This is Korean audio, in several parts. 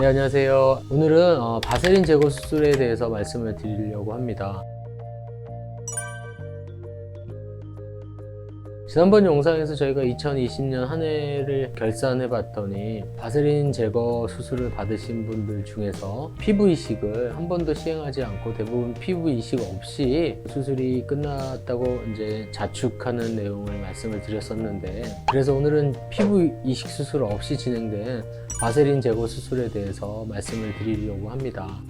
네, 안녕하세요. 오늘은 어, 바세린 제거 수술에 대해서 말씀을 드리려고 합니다. 지난번 영상에서 저희가 2020년 한 해를 결산해 봤더니 바세린 제거 수술을 받으신 분들 중에서 피부 이식을 한 번도 시행하지 않고 대부분 피부 이식 없이 수술이 끝났다고 이제 자축하는 내용을 말씀을 드렸었는데 그래서 오늘은 피부 이식 수술 없이 진행된 바세린 제거 수술에 대해서 말씀을 드리려고 합니다.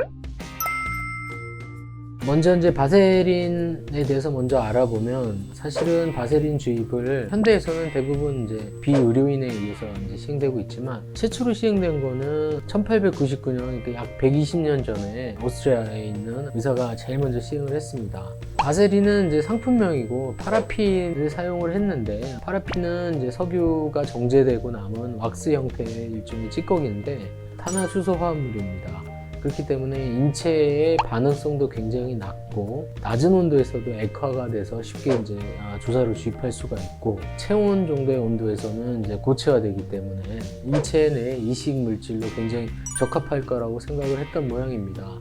먼저 이제 바세린에 대해서 먼저 알아보면 사실은 바세린 주입을 현대에서는 대부분 이제 비의료인에 의해서 이제 시행되고 있지만 최초로 시행된 거는 1899년 그러니까 약 120년 전에 오스트리아에 있는 의사가 제일 먼저 시행을 했습니다. 바세린은 이제 상품명이고 파라핀을 사용을 했는데 파라핀은 이제 석유가 정제되고 남은 왁스 형태의 일종의 찌꺼기인데 탄화수소 화합물입니다. 그렇기 때문에 인체의 반응성도 굉장히 낮고 낮은 온도에서도 액화가 돼서 쉽게 이제 아, 주사를 주입할 수가 있고 체온 정도의 온도에서는 이제 고체화되기 때문에 인체 내 이식 물질로 굉장히 적합할 거라고 생각을 했던 모양입니다.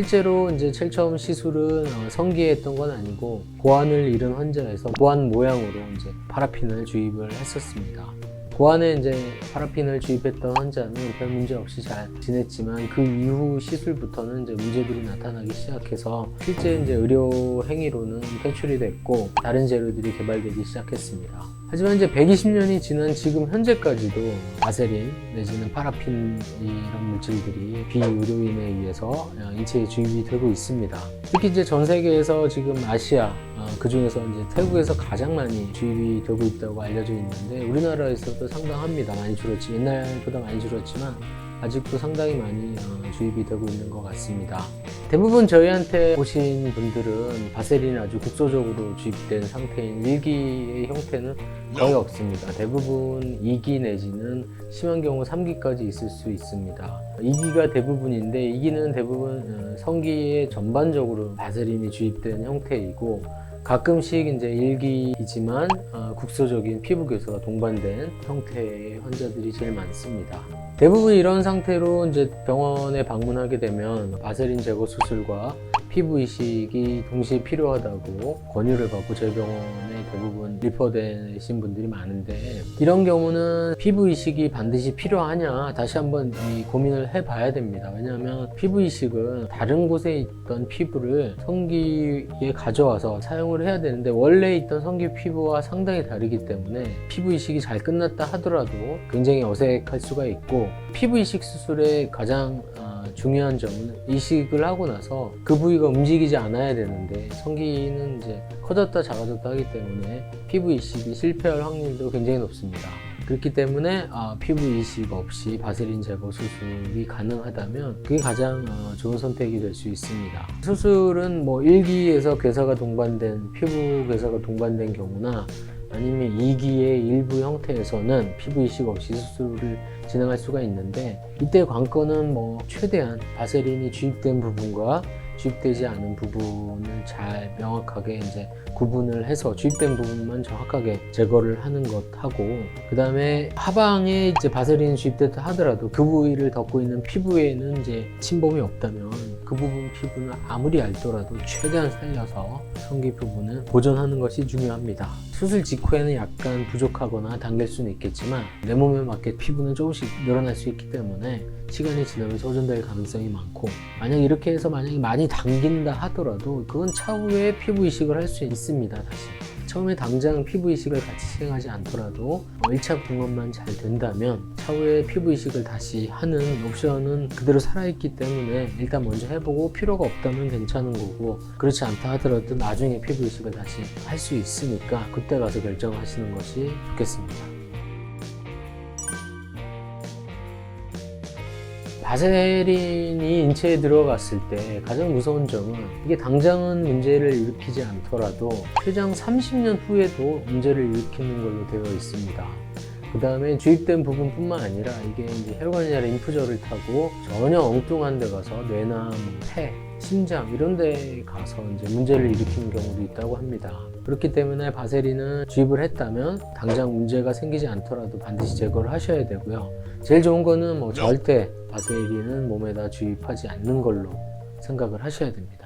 실제로 이제 제일 처음 시술은 어, 성기에 했던 건 아니고 고환을 잃은 환자에서 고환 모양으로 이제 파라핀을 주입을 했었습니다. 고환에 이제 파라핀을 주입했던 환자는 별 문제 없이 잘 지냈지만 그 이후 시술부터는 이제 문제들이 나타나기 시작해서 실제 이제 의료 행위로는 퇴출이 됐고 다른 재료들이 개발되기 시작했습니다. 하지만 이제 120년이 지난 지금 현재까지도 아세린 내지는 파라핀 이런 물질들이 비의료인에 의해서 인체에 주입이 되고 있습니다. 특히 이제 전 세계에서 지금 아시아 그 중에서 이제 태국에서 가장 많이 주입이 되고 있다고 알려져 있는데 우리나라에서도 상당합니다. 많이 줄었지 옛날보다 많이 줄었지만 아직도 상당히 많이 어, 주입이 되고 있는 것 같습니다. 대부분 저희한테 오신 분들은 바세린이 아주 국소적으로 주입된 상태인 1기의 형태는 거의 없습니다. 대부분 2기 내지는 심한 경우 3기까지 있을 수 있습니다. 2기가 대부분인데 2기는 대부분 어, 성기에 전반적으로 바세린이 주입된 형태이고 가끔씩 이제 일기이지만 어, 국소적인 피부 교수가 동반된 형태의 환자들이 제일 많습니다. 대부분 이런 상태로 이제 병원에 방문하게 되면 바세린 제거 수술과 피부 이식이 동시에 필요하다고 권유를 받고 저희 병원에 대부분 리퍼되신 분들이 많은데 이런 경우는 피부 이식이 반드시 필요하냐 다시 한번 이 고민을 해봐야 됩니다. 왜냐하면 피부 이식은 다른 곳에 있던 피부를 성기에 가져와서 사용을 해야 되는데 원래 있던 성기 피부와 상당히 다르기 때문에 피부 이식이 잘 끝났다 하더라도 굉장히 어색할 수가 있고 피부 이식 수술의 가장 어, 중요한 점은 이식을 하고 나서 그 부위가 움직이지 않아야 되는데 성기는 이제 커졌다 작아졌다 하기 때문에 피부 이식이 실패할 확률도 굉장히 높습니다. 그렇기 때문에 아, 피부 이식 없이 바세린 제거 수술이 가능하다면 그게 가장 어, 좋은 선택이 될 수 있습니다. 수술은 뭐 1기에서 괴사가 동반된 피부 괴사가 동반된 경우나 아니면 2기의 일부 형태에서는 피부 이식 없이 수술을 진행할 수가 있는데 이때 관건은 뭐 최대한 바세린이 주입된 부분과 주입되지 않은 부분을 잘 명확하게 이제 구분을 해서 주입된 부분만 정확하게 제거를 하는 것하고 그 다음에 하방에 이제 바세린이 주입됐다 하더라도 그 부위를 덮고 있는 피부에는 이제 침범이 없다면 그 부분 피부는 아무리 얇더라도 최대한 살려서 성기 부분은 보존하는 것이 중요합니다. 수술 직후에는 약간 부족하거나 당길 수는 있겠지만 내 몸에 맞게 피부는 조금씩 늘어날 수 있기 때문에 시간이 지나면서 보존될 가능성이 많고 만약 이렇게 해서 만약에 많이 당긴다 하더라도 그건 차후에 피부 이식을 할 수 있습니다 다시 처음에 당장 피부 이식을 같이 시행하지 않더라도 1차 궁합만 잘 된다면 차후에 피부 이식을 다시 하는 옵션은 그대로 살아있기 때문에 일단 먼저 해보고 필요가 없다면 괜찮은 거고 그렇지 않다 하더라도 나중에 피부 이식을 다시 할 수 있으니까 그때 가서 결정하시는 것이 좋겠습니다. 바세린이 인체에 들어갔을 때 가장 무서운 점은 이게 당장은 문제를 일으키지 않더라도 최장 30년 후에도 문제를 일으키는 걸로 되어 있습니다. 그 다음에 주입된 부분뿐만 아니라 이게 이제 혈관이나 림프절을 타고 전혀 엉뚱한 데 가서 뇌나 뭐 폐, 심장 이런 데 가서 이제 문제를 일으키는 경우도 있다고 합니다. 그렇기 때문에 바세린은 주입을 했다면 당장 문제가 생기지 않더라도 반드시 제거를 하셔야 되고요. 제일 좋은 거는 뭐 절대 바세린은 몸에다 주입하지 않는 걸로 생각을 하셔야 됩니다.